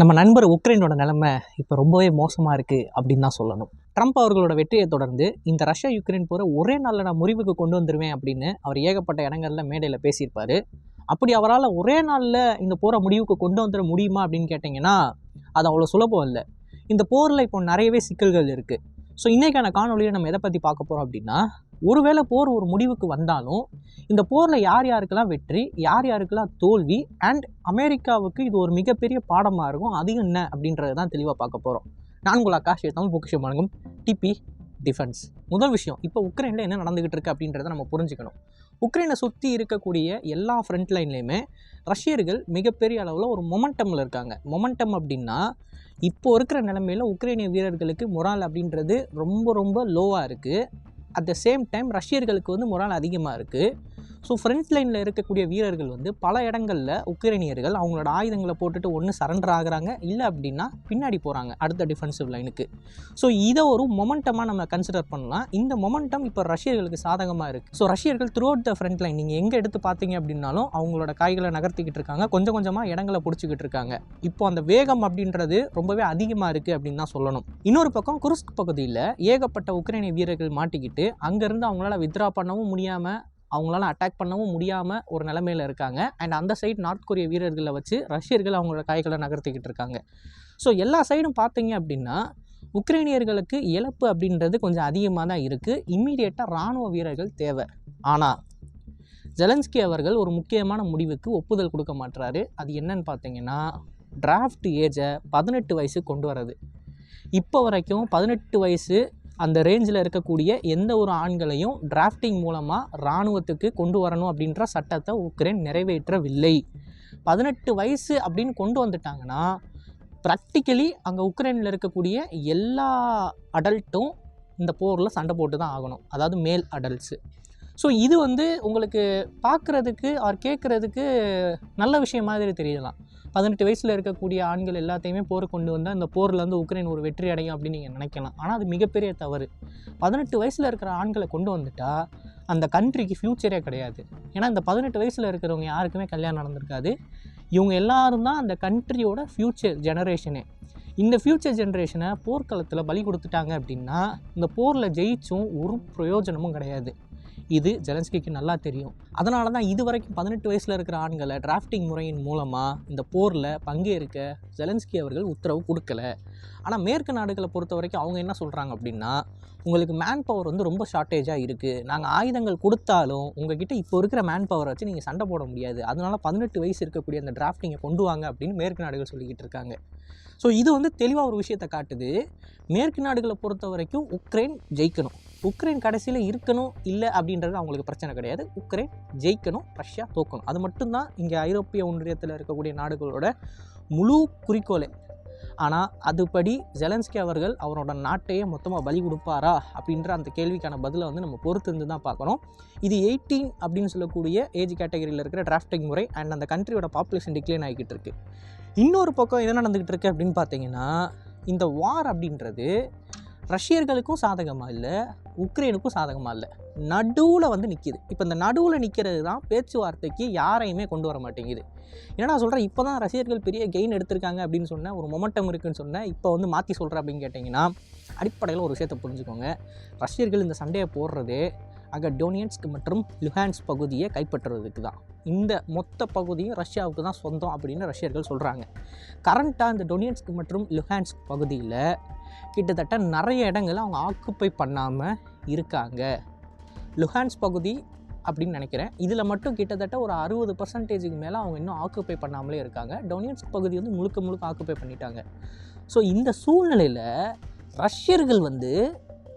நம்ம நண்பர் உக்ரைனோட நிலைமை இப்போ ரொம்பவே மோசமாக இருக்குது அப்படின்னு தான் சொல்லணும். ட்ரம்ப் அவர்களோட வெற்றியை தொடர்ந்து இந்த ரஷ்யா யுக்ரைன் போகிற ஒரே நாளில் நான் முறிவுக்கு கொண்டு வந்துடுவேன் அப்படின்னு அவர் ஏகப்பட்ட இடங்களில் மேடையில் பேசியிருப்பார். அப்படி அவரால் ஒரே நாளில் இந்த போரை முடிவுக்கு கொண்டு வந்துட முடியுமா அப்படின்னு கேட்டிங்கன்னா அது அவ்வளோ சுலபம் இல்லை. இந்த போரில் இப்போ நிறையவே சிக்கல்கள் இருக்குது ஸோ இன்றைக்கான காணொலியை நம்ம எதை பற்றி பார்க்க போகிறோம் அப்படின்னா ஒருவேளை போர் ஒரு முடிவுக்கு வந்தாலும் இந்த போரில் யார் யாருக்கெல்லாம் வெற்றி யார் யாருக்கெல்லாம் தோல்வி அண்ட் அமெரிக்காவுக்கு இது ஒரு மிகப்பெரிய பாடமாக இருக்கும் அது என்ன அப்படின்றது தான் தெளிவாக பார்க்க போகிறோம் நான் உங்கள் ஆகாஷ் தமிழ் பொக்கிஷம் வழங்கும் டிபி டிஃபென்ஸ் முதல் விஷயம் இப்போ உக்ரைனில் என்ன நடந்துகிட்டு இருக்கு அப்படின்றத நம்ம புரிஞ்சுக்கணும். உக்ரைனை சுற்றி இருக்கக்கூடிய எல்லா ஃப்ரண்ட் லைன்லேயுமே ரஷ்யர்கள் மிகப்பெரிய அளவில் ஒரு மொமெண்டமில் இருக்காங்க. மொமெண்டம் அப்படின்னா இப்போ இருக்கிற நிலமையில் உக்ரைனிய வீரர்களுக்கு மொரால் அப்படின்றது ரொம்ப ரொம்ப லோவாக இருக்குது அட் த சேம் டைம் ரஷ்யர்களுக்கு வந்து மொரால் அதிகமாக இருக்குது ஸோ ஃப்ரண்ட் லைனில் இருக்கக்கூடிய வீரர்கள் வந்து பல இடங்களில் உக்ரைனியர்கள் அவங்களோட ஆயுதங்களை போட்டுட்டு ஒன்று சரண்டர் ஆகுறாங்க. இல்லை அப்படின்னா பின்னாடி போகிறாங்க அடுத்த டிஃபென்சிவ் லைனுக்கு ஸோ இதை ஒரு மொமெண்டமாக நம்ம கன்சிடர் பண்ணலாம். இந்த மொமெண்டம் இப்போ ரஷ்யர்களுக்கு சாதகமாக இருக்குது ஸோ ரஷ்யர்கள் throughout the front line நீங்கள் எங்கே எடுத்து பார்த்தீங்க அப்படின்னாலும் அவங்களோட காய்களை நகர்த்திக்கிட்டு இருக்காங்க. கொஞ்சம் கொஞ்சமாக இடங்களை பிடிச்சிக்கிட்டு இருக்காங்க. இப்போ அந்த வேகம் அப்படின்றது ரொம்பவே அதிகமாக இருக்குது அப்படின்னு தான் சொல்லணும். இன்னொரு பக்கம் குருஸ்க் பகுதியில் ஏகப்பட்ட உக்ரைனிய வீரர்கள் மாட்டிக்கிட்டு அங்கேருந்து அவங்களால வித்ரா பண்ணவும் முடியாமல் அவங்களால அட்டாக் பண்ணவும் முடியாமல் ஒரு நிலமையில் இருக்காங்க. அண்ட் அந்த சைடு நார்த் கொரிய வீரர்களை வச்சு ரஷ்யர்கள் அவங்களோட காய்களை நகர்த்திக்கிட்டு இருக்காங்க. ஸோ எல்லா சைடும் பார்த்தீங்க அப்படின்னா உக்ரைனியர்களுக்கு இழப்பு அப்படின்றது கொஞ்சம் அதிகமாக தான் இருக்குது இம்மீடியட்டாக இராணுவ வீரர்கள் தேவை. ஆனால் ஜெலன்ஸ்கி அவர்கள் ஒரு முக்கியமான முடிவுக்கு ஒப்புதல் கொடுக்க மாட்டுறாரு அது என்னன்னு பார்த்தீங்கன்னா டிராஃப்ட் ஏஜை பதினெட்டு வயசு கொண்டு வரது இப்போ வரைக்கும் பதினெட்டு வயசு அந்த ரேஞ்சில் இருக்கக்கூடிய எந்த ஒரு ஆண்களையும் டிராஃப்டிங் மூலமாக இராணுவத்துக்கு கொண்டு வரணும் அப்படின்ற சட்டத்தை உக்ரைன் நிறைவேற்றவில்லை. பதினெட்டு வயசு அப்படின்னு கொண்டு வந்துட்டாங்கன்னா ப்ராக்டிக்கலி அங்கே உக்ரைனில் இருக்கக்கூடிய எல்லா அடல்ட்டும் இந்த போரில் சண்டை போட்டு தான் ஆகணும். அதாவது மேல் அடல்ட்ஸு ஸோ இது வந்து உங்களுக்கு பார்க்குறதுக்கு ஆர் கேட்குறதுக்கு நல்ல விஷயம் மாதிரி தெரியலாம் பதினெட்டு வயசில் இருக்கக்கூடிய ஆண்கள் எல்லாத்தையுமே போர் கொண்டு வந்தால் இந்த போரில் வந்து உக்ரைன் ஒரு வெற்றி அடையும் அப்படின்னு நீங்கள் நினைக்கலாம். ஆனால் அது மிகப்பெரிய தவறு. பதினெட்டு வயசில் இருக்கிற ஆண்களை கொண்டு வந்துட்டால் அந்த கண்ட்ரிக்கு ஃப்யூச்சரே கிடையாது. ஏன்னா இந்த பதினெட்டு வயசில் இருக்கிறவங்க யாருக்குமே கல்யாணம் நடந்திருக்காது. இவங்க எல்லாரும் தான் அந்த கண்ட்ரியோட ஃப்யூச்சர் ஜெனரேஷனே இந்த ஃப்யூச்சர் ஜென்ரேஷனை போர்க்களத்தில் பலி கொடுத்துட்டாங்க அப்படின்னா இந்த போரில் ஜெயிச்சும் ஒரு பிரயோஜனமும் கிடையாது. இது ஜெலன்ஸ்கிக்கு நல்லா தெரியும். அதனால தான் இது வரைக்கும் பதினெட்டு வயசில் இருக்கிற ஆண்களை டிராஃப்டிங் முறையின் மூலமாக இந்த போரில் பங்கேற்க ஜெலன்ஸ்கி அவர்கள் உத்தரவு கொடுக்கல. ஆனால் மேற்கு நாடுகளை பொறுத்த வரைக்கும் அவங்க என்ன சொல்கிறாங்க அப்படின்னா உங்களுக்கு மேன் பவர் வந்து ரொம்ப ஷார்ட்டேஜாக இருக்குது நாங்கள் ஆயுதங்கள் கொடுத்தாலும் உங்ககிட்ட இப்போ இருக்கிற மேன் பவரை வச்சு நீங்கள் சண்டை போட முடியாது. அதனால பதினெட்டு வயசு இருக்கக்கூடிய அந்த டிராஃப்டிங்கை கொண்டு வாங்க அப்படின்னு மேற்கு நாடுகள் சொல்லிக்கிட்டு இருக்காங்க. ஸோ இது வந்து தெளிவாக ஒரு விஷயத்தை காட்டுது. மேற்கு நாடுகளை பொறுத்த வரைக்கும் உக்ரைன் ஜெயிக்கணும். உக்ரைன் கடைசியில் இருக்கணும் இல்லை அப்படின்றது அவங்களுக்கு பிரச்சனை கிடையாது. உக்ரைன் ஜெயிக்கணும் ரஷ்யா தோக்கணும். அது மட்டும்தான் இங்கே ஐரோப்பிய ஒன்றியத்தில் இருக்கக்கூடிய நாடுகளோட முழு குறிக்கோளே. ஆனால் அதுபடி ஜெலன்ஸ்கி அவர்கள் அவரோட நாட்டையே மொத்தமாக பலி கொடுப்பாரா அப்படின்ற அந்த கேள்விக்கான பதிலை வந்து நம்ம பொறுத்து இருந்து தான் பார்க்கணும். இது எயிட்டீன் அப்படின்னு சொல்லக்கூடிய ஏஜ் கேட்டகரியில் இருக்கிற டிராஃப்டிங் முறை அண்ட் அந்த கண்ட்ரியோட பாப்புலேஷன் டிக்ளைன் ஆகிக்கிட்டு இருக்கு. இன்னொரு பக்கம் என்ன நடந்துக்கிட்டு இருக்கு அப்படின்னு பார்த்தீங்கன்னா இந்த வார் அப்படின்றது ரஷ்யர்களுக்கும் சாதகமாக இல்லை உக்ரைனுக்கும் சாதகமாக இல்லை. நடுவில் வந்து நிற்கிது இப்போ இந்த நடுவில் நிற்கிறது தான் பேச்சுவார்த்தைக்கு யாரையுமே கொண்டு வர மாட்டேங்குது. ஏன்னா சொல்கிறேன் இப்போ தான் ரஷ்யர்கள் பெரிய கெயின் எடுத்திருக்காங்க அப்படின்னு சொன்னேன் ஒரு மொமெண்டம் இருக்குன்னு சொன்னேன் இப்போ வந்து மாற்றி சொல்கிறேன் அப்படின்னு கேட்டிங்கன்னா அடிப்படையில் ஒரு விஷயத்தை புரிஞ்சுக்கோங்க. ரஷ்யர்கள் இந்த சண்டையை போடுறது ஆக டோனியன்ஸ்க் மற்றும் லுஹான்ஸ் பகுதியை கைப்பற்றுறதுக்கு தான். இந்த மொத்த பகுதியும் ரஷ்யாவுக்கு தான் சொந்தம் அப்படின்னு ரஷ்யர்கள் சொல்கிறாங்க கரண்ட்டாக இந்த டொனியன்ஸ்க் மற்றும் லுஹான்ஸ்க் பகுதியில் கிட்டத்தட்ட நிறைய இடங்களை அவங்க ஆக்குப்பை பண்ணாமல் இருக்காங்க. லுஹான்ஸ் பகுதி அப்படின்னு நினைக்கிறேன். இதில் மட்டும் கிட்டத்தட்ட ஒரு அறுபது பர்சன்டேஜுக்கு மேலே அவங்க இன்னும் ஆக்குப்பை பண்ணாமலே இருக்காங்க. டொனியன்ஸ்க் பகுதி வந்து முழுக்க முழுக்க ஆக்குப்பை பண்ணிட்டாங்க. ஸோ இந்த சூழ்நிலையில் ரஷ்யர்கள் வந்து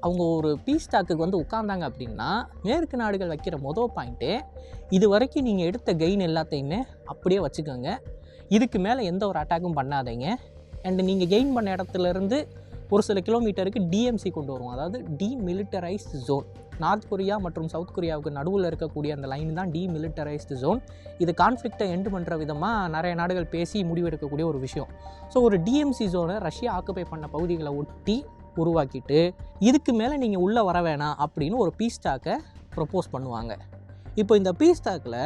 அவங்க ஒரு பீஸ் டாக்குக்கு வந்து உட்காந்தாங்க அப்படின்னா மேற்கு நாடுகள் வைக்கிற மொதல் பாயிண்ட்டு இது வரைக்கும் நீங்கள் எடுத்த கெயின் எல்லாத்தையுமே அப்படியே வச்சுக்கோங்க. இதுக்கு மேலே எந்த ஒரு அட்டாக்கும் பண்ணாதீங்க. அண்ட் நீங்கள் கெயின் பண்ண இடத்துலேருந்து ஒரு சில கிலோமீட்டருக்கு டிஎம்சி கொண்டு வருவோம். அதாவது டிமிலிட்டரைஸ்டு ஜோன் நார்த் கொரியா மற்றும் சவுத் கொரியாவுக்கு நடுவில் இருக்கக்கூடிய அந்த லைன் தான் டிமிலிட்டரைஸ்டு ஜோன் இது கான்ஃப்ளிக்டை எண்டு பண்ணுற விதமாக நிறைய நாடுகள் பேசி முடிவெடுக்கக்கூடிய ஒரு விஷயம். ஸோ ஒரு டிஎம்சி ஜோனை ரஷ்யா ஆக்குப்பை பண்ண பகுதிகளை ஒட்டி உருவாக்கிட்டு இதுக்கு மேலே நீங்கள் உள்ளே வர வேணாம் அப்படின்னு ஒரு பீஸ் ஸ்டாக்கை ப்ரொப்போஸ் பண்ணுவாங்க. இப்போ இந்த பீஸ் ஸ்டாக்கில்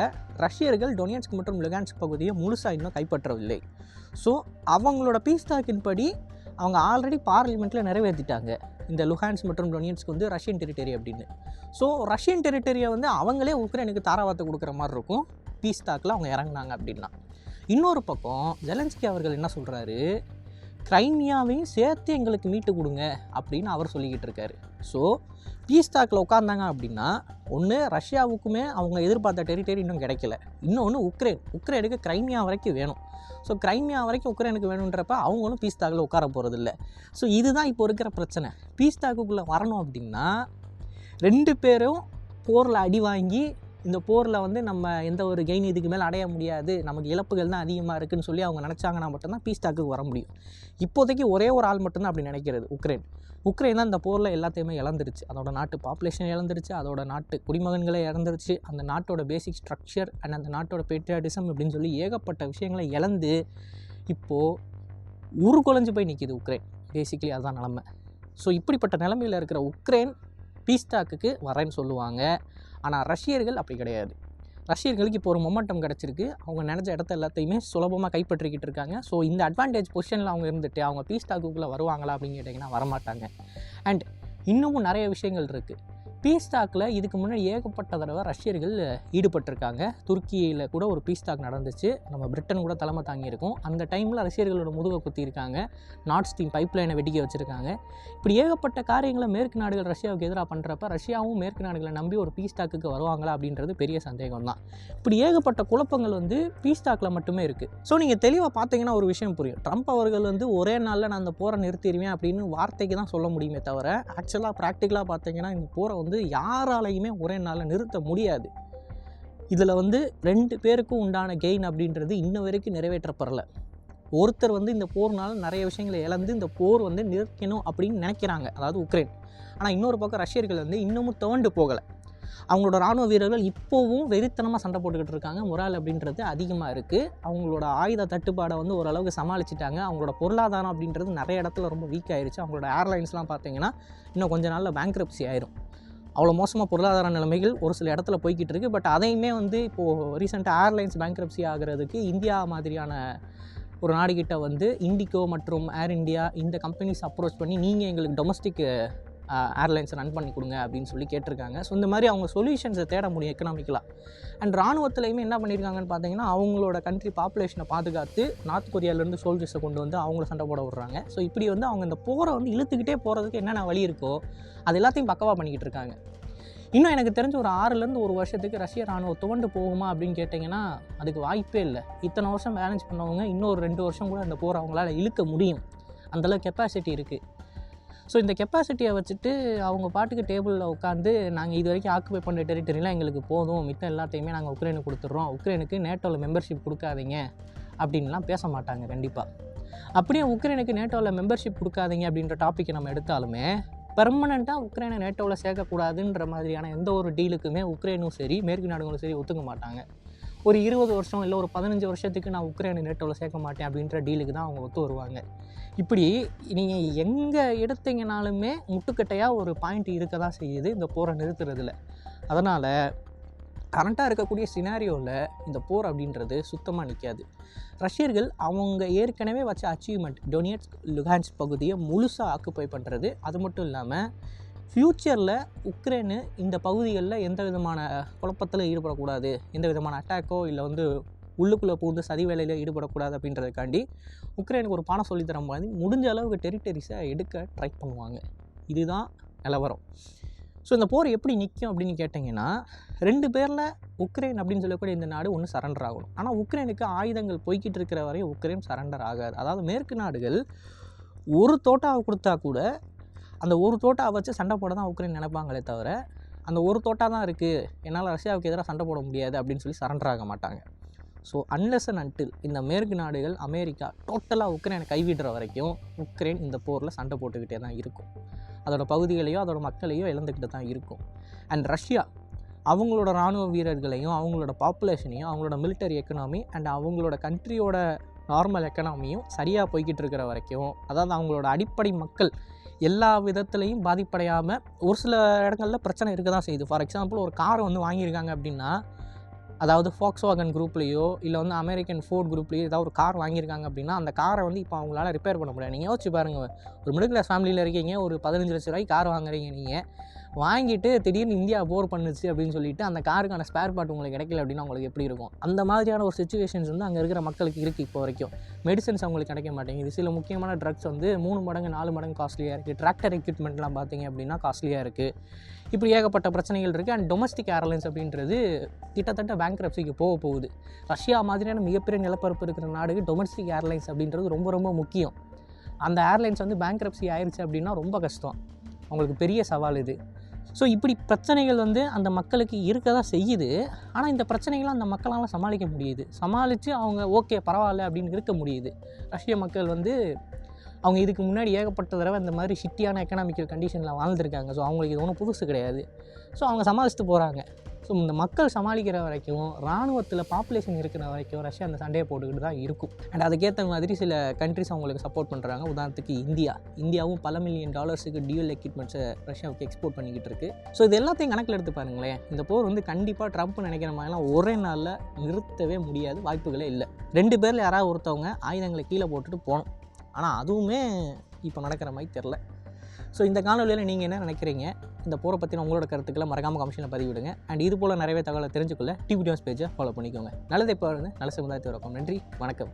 ரஷ்யர்கள் டொனியன்ஸ்க் மற்றும் லுகான்ஸ்க் பகுதியை முழுசாக இன்னும் கைப்பற்றவில்லை. ஸோ அவங்களோட பீஸ் டாக்கின் படி அவங்க ஆல்ரெடி பார்லிமெண்ட்டில் நிறைவேற்றிட்டாங்க இந்த லுஹான்ஸ் மற்றும் டொனியன்ஸ்க்கு வந்து ரஷ்யன் டெரிட்டரி அப்படின்னு. ஸோ ரஷ்யன் டெரிட்டரியை வந்து அவங்களே உக்ரைனுக்கு தாராவாத்தை கொடுக்குற மாதிரி இருக்கும். பீஸ் ஸ்டாக்கில் அவங்க இறங்குனாங்க அப்படின்னா. இன்னொரு பக்கம் ஜெலன்ஸ்கி அவர்கள் என்ன சொல்கிறாரு கிரைமியாவையும் சேர்த்து எங்களுக்கு மீட்டு கொடுங்க அப்படின்னு அவர் சொல்லிக்கிட்டு இருக்காரு. ஸோ பீஸ் உட்காந்தாங்க அப்படின்னா ஒன்று ரஷ்யாவுக்குமே அவங்க எதிர்பார்த்த டெரிட்டரி இன்னும் கிடைக்கல. இன்னொன்று உக்ரைன். உக்ரைனுக்கு கிரைமியா வரைக்கும் வேணும். ஸோ கிரைமியா வரைக்கும் உக்ரைனுக்கு வேணுன்றப்ப அவங்களும் பீஸ் டாக்கில் உட்கார போகிறதில்ல ஸோ இதுதான் இப்போ இருக்கிற பிரச்சனை. பீஸ் வரணும் அப்படின்னா ரெண்டு பேரும் போரில் அடி வாங்கி இந்த போரில் வந்து நம்ம எந்த ஒரு கெயின் இதுக்கு மேலே அடைய முடியாது. நமக்கு இழப்புகள் தான் அதிகமாக இருக்குன்னு சொல்லி அவங்க நினச்சாங்கன்னா மட்டும்தான் பீஸ் டாக்குக்கு வர முடியும். இப்போதைக்கு ஒரே ஒரு ஆள் மட்டும்தான் அப்படி நினைக்கிறது உக்ரைன். உக்ரைன் தான் இந்த போரில் எல்லாத்தையுமே இழந்துருச்சு. அதோட நாட்டு பாப்புலேஷன் இழந்துருச்சு. அதோட நாட்டு குடிமகன்களை இழந்துருச்சு அந்த நாட்டோட பேசிக் ஸ்ட்ரக்சர் அண்ட் அந்த நாட்டோட பேட்ரியாட்டிசம் அப்படின்னு சொல்லி ஏகப்பட்ட விஷயங்களை இழந்து இப்போது உருக்குலைஞ்சு போய் நிற்கிது உக்ரைன். பேசிக்கலி அதுதான் நிலமை. ஸோ இப்படிப்பட்ட நிலமையில் இருக்கிற உக்ரைன் பீஸ்டாக்குக்கு வரேன்னு சொல்லுவாங்க. ஆனால் ரஷ்யர்கள் அப்படி கிடையாது. ரஷ்யர்களுக்கு இப்போ ஒரு மொமெண்டம் கிடச்சிருக்கு. அவங்க நினச்ச இடத்த எல்லாத்தையுமே சுலபமாக கைப்பற்றிக்கிட்டு இருக்காங்க. ஸோ இந்த அட்வான்டேஜ் பொசிஷனில் அவங்க இருந்துட்டு அவங்க பீஸ் டாக்குக்குள்ளே வருவாங்களா அப்படின்னு கேட்டிங்கன்னா வரமாட்டாங்க. அண்ட் இன்னமும் நிறைய விஷயங்கள் இருக்குது பீஸ்டாக்கில் இதுக்கு முன்னாடி ஏகப்பட்ட தடவை ரஷ்யர்கள் ஈடுபட்டிருக்காங்க. துருக்கியில் கூட ஒரு பீஸ்டாக் நடந்துச்சு. நம்ம பிரிட்டன் கூட தலைமை தாங்கியிருக்கோம். அந்த டைமில் ரஷ்யர்களோட முதுகை குத்திருக்காங்க நார்த் ஸ்ட்ரீம் பைப் லைனை வெடிக்க வச்சுருக்காங்க. இப்படி ஏகப்பட்ட காரியங்களை மேற்கு நாடுகள் ரஷ்யாவுக்கு எதிராக பண்ணுறப்ப ரஷ்யாவும் மேற்கு நாடுகளை நம்பி ஒரு பீஸ் வருவாங்களா அப்படின்றது பெரிய சந்தேகம் தான். இப்படி ஏகப்பட்ட குழப்பங்கள் வந்து பீஸ்டாக்கில் மட்டுமே இருக்குது ஸோ நீங்கள் தெளிவாக பார்த்தீங்கன்னா ஒரு விஷயம் புரியும். ட்ரம்ப் அவர்கள் வந்து ஒரே நாளில் நான் அந்த போரை நிறுத்திடுவேன் அப்படின்னு வார்த்தைக்கு தான் சொல்ல முடியுமே தவிர ஆக்சுவலாக ப்ராக்டிக்கலாக பார்த்தீங்கன்னா இந்த போரை வந்து வந்து யாராலையுமே ஒரே நாளில் நிறுத்த முடியாது. இதில் வந்து ரெண்டு பேருக்கும் உண்டான கெயின் அப்படின்றது இன்ன வரைக்கும் நிறைவேற்றப்படலை. ஒருத்தர் வந்து இந்த போர்னால நிறைய விஷயங்களை இழந்து இந்த போர் வந்து நிற்கணும் அப்படின்னு நினைக்கிறாங்க அதாவது உக்ரைன். ஆனால் இன்னொரு பக்கம் ரஷ்யர்கள் வந்து இன்னமும் துவண்டு போகலை. அவங்களோட ராணுவ வீரர்கள் இப்போவும் வெறித்தனமாக சண்டை போட்டுக்கிட்டு இருக்காங்க முரால் அப்படின்றது அதிகமாக இருக்குது அவங்களோட ஆயுத தட்டுப்பாடை வந்து ஓரளவுக்கு சமாளிச்சிட்டாங்க. அவங்களோட பொருளாதாரம் அப்படின்றது நிறைய இடத்துல ரொம்ப வீக் ஆயிடுச்சு அவங்களோட ஏர்லைன்ஸ்லாம் பார்த்தீங்கன்னா இன்னும் கொஞ்ச நாளில் பேங்க்ரப்சி ஆயிரும். அவ்வளோ மோசமாக பொருளாதார நிலைமைகள் ஒரு சில இடத்துல போய்கிட்டு இருக்குது பட் அதையுமே வந்து இப்போது ரீசெண்டாக ஏர்லைன்ஸ் பேங்க்ரப்சி ஆகிறதுக்கு இந்தியா மாதிரியான ஒரு நாடுகிட்ட வந்து இண்டிகோ மற்றும் ஏர் இந்தியா இந்த கம்பெனிஸ் அப்ரோச் பண்ணி நீங்கள் எங்களுக்கு டொமஸ்டிக் ஏர்லைன்ஸை ரன் பண்ணி கொடுங்க அப்படின்னு சொல்லி கேட்டிருக்காங்க. ஸோ இந்த மாதிரி அவங்க சொல்யூஷன்ஸை தேட முடியும் எக்கனாமிக்கலாக அண்ட் ராணுவத்துலையுமே என்ன பண்ணியிருக்காங்கன்னு பார்த்தீங்கன்னா அவங்களோட கண்ட்ரி பாப்புலேஷனை பாதுகாத்து நார்த் கொரியாவிலேருந்து சோல்ஜர்ஸை கொண்டு வந்து அவங்கள சண்டை போட விடுறாங்க. ஸோ இப்படி வந்து அவங்க இந்த போரை வந்து இழுத்துக்கிட்டே போகிறதுக்கு என்னென்ன வழி இருக்கோ அது எல்லாத்தையும் பக்கவாக பண்ணிக்கிட்டு இருக்காங்க. இன்னும் எனக்கு தெரிஞ்ச ஒரு ஆறுலேருந்து ஒரு வருஷத்துக்கு ரஷ்ய ராணுவம் துவண்டு போகுமா அப்படின்னு கேட்டிங்கன்னா அதுக்கு வாய்ப்பே இல்லை. இத்தனை வருஷம் மேனேஜ் பண்ணவங்க இன்னொரு ரெண்டு வருஷம் கூட அந்த போர் அவங்களால இழுக்க முடியும். அந்தளவு கெப்பாசிட்டி இருக்குது ஸோ இந்த கெப்பாசிட்டியை வச்சுட்டு அவங்க பாட்டுக்கு டேபிளில் உட்காந்து நாங்கள் இது வரைக்கும் ஆக்குபை பண்ண டெரிட்டரிலாம் எங்களுக்கு போதும். மித்தம் எல்லாத்தையுமே நாங்கள் உக்ரைனுக்கு கொடுத்துட்றோம். உக்ரைனுக்கு நேட்டோவில் மெம்பர்ஷிப் கொடுக்காதீங்க. அப்படின்லாம் பேச மாட்டாங்க கண்டிப்பாக அப்படியே உக்ரைனுக்கு நேட்டோவில் மெம்பர்ஷிப் கொடுக்காதீங்க அப்படின்ற டாப்பிக்கை நம்ம எடுத்தாலுமே பெர்மனண்ட்டாக உக்ரைனை நேட்டோவில் சேர்க்கக்கூடாதுன்ற மாதிரியான எந்த ஒரு டீலுக்குமே உக்ரைனும் சரி மேற்கு நாடுகளும் சரி ஒத்துக்க மாட்டாங்க. ஒரு இருபது வருஷம் இல்லை ஒரு பதினஞ்சு வருஷத்துக்கு நான் உக்ரைனை நேட்டோவில் சேர்க்க மாட்டேன் அப்படின்ற டீலுக்கு தான் அவங்க ஒத்து வருவாங்க. இப்படி நீங்கள் எங்கே எடுத்தீங்கனாலுமே முட்டுக்கட்டையாக ஒரு பாயிண்ட் இருக்க தான் செய்யுது. இந்த போரை நிறுத்துறதுல. அதனால் கரண்ட்டாக இருக்கக்கூடிய சினாரியோவில் இந்த போர் அப்படின்றது சுத்தமாக நிற்காது ரஷ்யர்கள் அவங்க ஏற்கனவே வச்ச அச்சீவ்மெண்ட் டொனியட்ஸ் லுகான்ஸ் பகுதியை முழுசாக ஆக்குப்பை பண்ணுறது அது மட்டும் இல்லாமல் ஃப்யூச்சரில் உக்ரைனு இந்த பகுதிகளில் எந்த விதமான குழப்பத்தில் ஈடுபடக்கூடாது எந்த விதமான அட்டாக்கோ இல்லை வந்து உள்ளுக்குள்ளே புகுந்து சதி வேலையில் ஈடுபடக்கூடாது அப்படின்றதுக்காண்டி உக்ரைனுக்கு ஒரு பாடம் சொல்லித்தர மாதிரி முடிஞ்ச அளவுக்கு டெரிட்டரிஸை எடுக்க ட்ரை பண்ணுவாங்க. இதுதான் நிலவரம். ஸோ இந்த போர் எப்படி நிற்கும் அப்படின்னு கேட்டிங்கன்னா ரெண்டு பேரில் உக்ரைன் அப்படின்னு சொல்லக்கூடிய இந்த நாடு ஒன்று சரண்டர் ஆகணும். ஆனால் உக்ரைனுக்கு ஆயுதங்கள் போய்கிட்டு இருக்கிற வரையும் உக்ரைன் சரண்டர் ஆகாது. அதாவது மேற்கு நாடுகள் ஒரு தோட்டாவை கொடுத்தா கூட அந்த ஒரு தோட்டாவை வச்சு சண்டை போட தான் உக்ரைன் நினைப்பாங்களே தவிர அந்த ஒரு தோட்டா தான் இருக்குது என்னால் ரஷ்யாவுக்கு எதிராக சண்டை போட முடியாது அப்படின்னு சொல்லி சரண்டர் ஆக மாட்டாங்க. ஸோ அன்லெஸ் அண்ட் அன்டில் இந்த மேற்கு நாடுகள் அமெரிக்கா டோட்டலாக உக்ரைனை கைவிடுற வரைக்கும் உக்ரைன் இந்த போரில் சண்டை போட்டுக்கிட்டே தான் இருக்கும். அதோட பகுதிகளையோ அதோட மக்களையோ இழந்துக்கிட்டு தான் இருக்கும். அண்ட் ரஷ்யா அவங்களோட இராணுவ வீரர்களையும் அவங்களோட பாப்புலேஷனையும் அவங்களோட மிலிட்டரி எக்கனாமி அண்ட் அவங்களோட கண்ட்ரியோட நார்மல் எக்கனாமியும் சரியாக போய்கிட்டு இருக்கிற வரைக்கும் அதாவது அவங்களோட அடிப்படை மக்கள் எல்லா விதத்துலையும் பாதிப்படையாமல் ஒரு சில இடங்களில் பிரச்சனை இருக்க தான் செய்யுது. ஃபார் எக்ஸாம்பிள் ஒரு காரை வந்து வாங்கியிருக்காங்க அப்படின்னா அதாவது ஃபாக்ஸ் வாகன் குரூப்லேயோ இல்லை வந்து அமெரிக்கன் ஃபோர்ட் குரூப்லேயோ ஏதாவது ஒரு கார் வாங்கியிருக்காங்க அப்படின்னா அந்த காரை வந்து இப்போ அவங்களால ரிப்பேர் பண்ண முடியாது. நீங்கள் யோசிச்சு பாருங்கள் ஒரு மிடில் கிளாஸ் ஃபேமிலியில் இருக்கீங்க ஒரு பதினஞ்சு லட்ச ரூபாய்க்கு கார் வாங்குறீங்க நீங்கள் வாங்கிட்டு திடீர்னு இந்தியா போர் பண்ணுச்சு அப்படின்னு சொல்லிட்டு அந்த காருக்கான ஸ்பேர் பார்ட் உங்களுக்கு கிடைக்கல அப்படின்னா உங்களுக்கு எப்படி இருக்கும்? அந்த மாதிரியான ஒரு சுச்சுவேஷன்ஸ் வந்து அங்கே இருக்கிற மக்களுக்கு இருக்குது இப்போ வரைக்கும். மெடிசன்ஸ் அவங்களுக்கு கிடைக்க மாட்டேங்குது. சில முக்கியமான ட்ரக்ஸ் வந்து மூணு மடங்கு நாலு மடங்கு காஸ்ட்லியாக இருக்குது டிராக்டர் எக்யூப்மெண்ட்லாம் பார்த்தீங்க அப்படின்னா காஸ்ட்லியாக இருக்குது இப்படி ஏகப்பட்ட பிரச்சனைகள் இருக்குது அண்ட் டொமஸ்டிக் ஏர்லைன்ஸ் அப்படின்றது கிட்டத்தட்ட பேங்க்ரப்சிக்கு போக போகுது. ரஷ்யா மாதிரியான மிகப்பெரிய நிலப்பரப்பு இருக்கிற நாடுக்கு டொமஸ்டிக் ஏர்லைன்ஸ் அப்படின்றது ரொம்ப ரொம்ப முக்கியம். அந்த ஏர்லைன்ஸ் வந்து பேங்க்ரப்சி ஆயிடுச்சு அப்படின்னா ரொம்ப கஷ்டம். அவங்களுக்கு பெரிய சவால் இது. ஸோ இப்படி பிரச்சனைகள் வந்து அந்த மக்களுக்கு இருக்க தான் செய்யுது. ஆனால் இந்த பிரச்சனைகளை அந்த மக்களால் சமாளிக்க முடியுது. சமாளித்து அவங்க ஓகே பரவாயில்ல அப்படின்னு இருக்க முடியுது. ரஷ்ய மக்கள் வந்து அவங்க இதுக்கு முன்னாடி ஏகப்பட்ட தடவை இந்த மாதிரி ஷிட்டியான எக்கனாமிக்கல் கண்டிஷனில் வாழ்ந்துருக்காங்க. ஸோ அவங்களுக்கு இது ஒன்றும் புதுசு கிடையாது. ஸோ அவங்க சமாளிச்சுட்டு போகிறாங்க ஸோ இந்த மக்கள் சமாளிக்கிற வரைக்கும் இராணுவத்தில் பாப்புலேஷன் இருக்கிற வரைக்கும் ரஷ்யா அந்த சண்டையை போட்டுக்கிட்டு தான் இருக்கும். அண்ட் அதுக்கேற்ற மாதிரி சில கண்ட்ரிஸ் அவங்களுக்கு சப்போர்ட் பண்ணுறாங்க உதாரணத்துக்கு இந்தியா. இந்தியாவும் பல மில்லியன் டாலர்ஸுக்கு டியூல் எக்யூப்மெண்ட்ஸை ரஷ்யாவுக்கு எக்ஸ்போர்ட் பண்ணிக்கிட்டு இருக்கு. ஸோ இது எல்லாத்தையும் கணக்கில் எடுத்து பாருங்களேன். இந்த போர் வந்து கண்டிப்பாக ட்ரம்ப் நினைக்கிற மாதிரிலாம் ஒரே நாளில் நிறுத்தவே முடியாது. வாய்ப்புகளே இல்லை. ரெண்டு பேரில் யாராவது ஒருத்தவங்க ஆயுதங்களை கீழே போட்டுட்டு போகணும். ஆனால் அதுவுமே இப்போ நடக்கிற மாதிரி தெரில ஸோ இந்த காணொலியில் நீங்கள் என்ன நினைக்கிறீங்க? இந்த போரை பற்றின உங்களோட கருத்துக்களை மறக்காமல் கமிஷனில் பதிவிடுங்க. அண்ட் இது போல் நிறையவே தகவலை தெரிஞ்சுக்கொள்ள டிவி நியூஸ் பேஜை ஃபாலோ பண்ணிக்கோங்க. நல்லதை இப்போ நல்ல சமுதாயத்தை வணக்கம் நன்றி வணக்கம்.